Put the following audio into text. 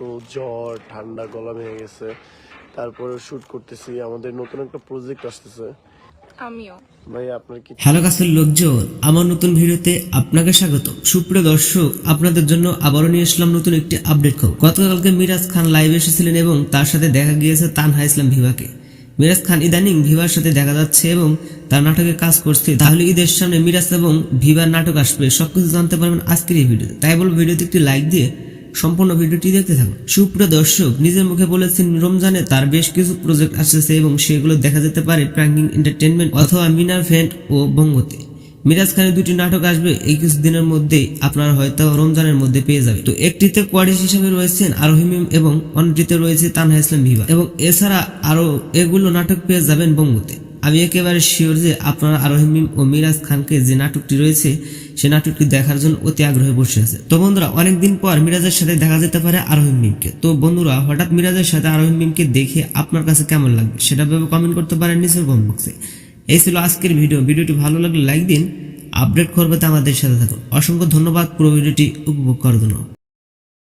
তো জ্বর ঠান্ডা গলা ভেঙে গেছে। তারপরে শুট করতেছি। আমাদের নতুন একটা প্রজেক্ট আসতেছে। আমিও। ভাই আপনার কি হ্যালো কাছের লোকজন আমার নতুন ভিডিওতে আপনাকে স্বাগত। সুপ্রিয় দর্শক আপনাদের জন্য আবারও নিয়ে আসলাম নতুন একটি আপডেট খবর। গতকালকে মিরাজ খান লাইভ এসেছিলেন এবং তার সাথে দেখা গিয়েছে তানহা ইসলাম ভিভাকে মিরাজ খান ইদানিং ভিভার সাথে দেখা যাচ্ছে এবং তার নাটকে কাজ করছে। তাহলে ঈদের সামনে মিরাজ এবং ভিভার নাটক আসবে সবকিছু জানতে পারবেন আজকের এই ভিডিওতে। তাই বল ভিডিওতে একটি লাইক দিয়ে সম্পূর্ণ ভিডিওটি দেখতে থাকুন। সুপ্রিয় দর্শক, নিজের মুখে বলেছেন, রমজানে তার বেশ কিছু প্রজেক্ট আসছে এবং সেগুলো দেখা যেতে পারে প্র্যাঙ্কিং এন্টারটেনমেন্ট অথবা মিনার ফ্রেন্ড ও বঙ্গতে। মিরাজ খানের দুটি নাটক আসবে এই কিছুদিনের মধ্যেই। আপনারা হয়তো রমজানের মধ্যে পেয়ে যাবে তো একটিতে কোয়ারিস হিসেবে রয়েছেন আরোহিমিম এবং অন্যটিতে রয়েছে তানহা ইসলাম ভিভা এবং এছাড়া আরও এগুলো নাটক পেয়ে যাবেন বঙ্গতে। আমি একেবারে শিওর যে আপনারা আরোহিমিম ও মিরাজ খানকে যে নাটকটি রয়েছে সে নাটকটি দেখার জন্য অতি আগ্রহে বসে আছে। তো বন্ধুরা, অনেকদিন পর মিরাজের সাথে দেখা যেতে পারে আরোহিম মিমকে। তো বন্ধুরা, হঠাৎ মিরাজের সাথে আরোহিম মিমকে দেখে আপনার কাছে কেমন লাগবে সেটা ভেবে কমেন্ট করতে পারেন নিচের কমেন্ট বক্সে এই ছিল আজকের ভিডিও ভিডিওটি ভালো লাগলে লাইক দিন আপডেট করবে তো আমাদের সাথে থাকুন। অসংখ্য ধন্যবাদ পুরো ভিডিওটি উপভোগ করার জন্য।